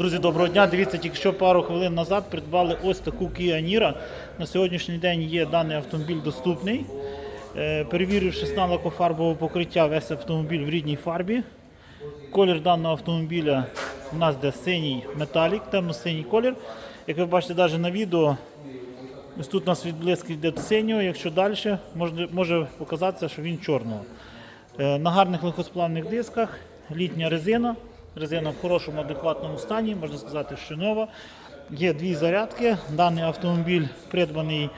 Друзі, доброго дня. Дивіться, тільки що пару хвилин назад придбали ось таку Kia Niro. На сьогоднішній день є даний автомобіль доступний. Е, Перевіривши стан лакофарбового покриття, весь автомобіль в рідній фарбі. Колір даного автомобіля у нас де синій металік, темно-синій колір. Як ви бачите, навіть на відео, ось тут у нас відблиски йде до синього, якщо далі, може, може показатися, що він чорного. Е, На гарних легкосплавних дисках, літня резина. Резина в хорошому, адекватному стані, можна сказати, що нова. Є дві зарядки. Даний автомобіль придбаний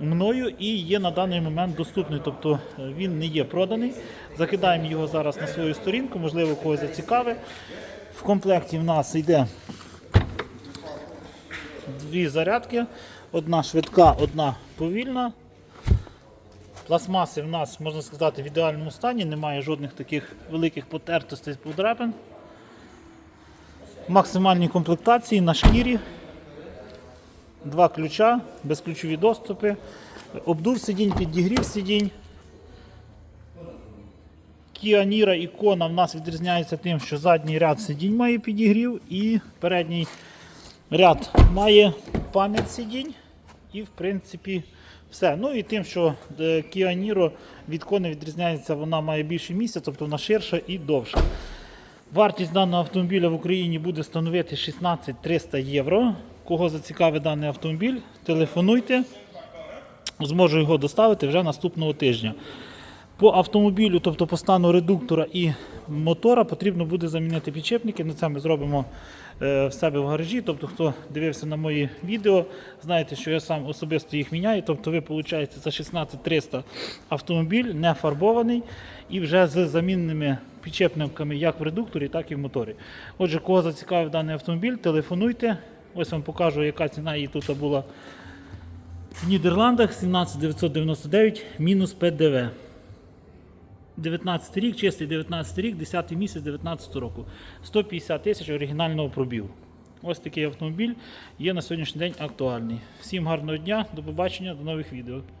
мною і є на даний момент доступний, тобто е, він не є проданий. Закидаємо його зараз на свою сторінку, можливо, когось зацікавить. В комплекті в нас йде дві зарядки, одна швидка, одна повільна. Пластмаси в нас, можна сказати, в ідеальному стані, немає жодних таких великих потертостей подряпин. Максимальні комплектації на шкірі. Два ключа, безключові доступи, обдув сидінь, підігрів сидінь. Kia Niro ікона в нас відрізняється тим, що задній ряд сидінь має підігрів і передній ряд має пам'ять сидінь. І в принципі все. Ну і тим, що е, Kia Niro від кони відрізняється, вона має більше місця, тобто вона ширша і довша. Вартість даного автомобіля в Україні буде становити 16 300 євро. Кого зацікавить даний автомобіль, телефонуйте, зможу його доставити вже наступного тижня. По автомобілю, тобто по стану редуктора і мотора, потрібно буде замінити підчепники. На це ми зробимо е, в себе в гаражі. Тобто, хто дивився на мої відео, знаєте, що я сам особисто їх міняю. Тобто, ви виходить, за 16300 автомобіль не фарбований і вже з замінними підчепниками як в редукторі, так і в моторі. Отже, кого зацікавив даний автомобіль, телефонуйте. Ось вам покажу, яка ціна її тут була в Нідерландах 17999 мінус ПДВ. 19 рік, чистий 19 рік, 10 місяць 19 року. 150 тисяч оригінального пробігу. Ось такий автомобіль є на сьогоднішній день актуальний. Всім гарного дня, до побачення, до нових відео.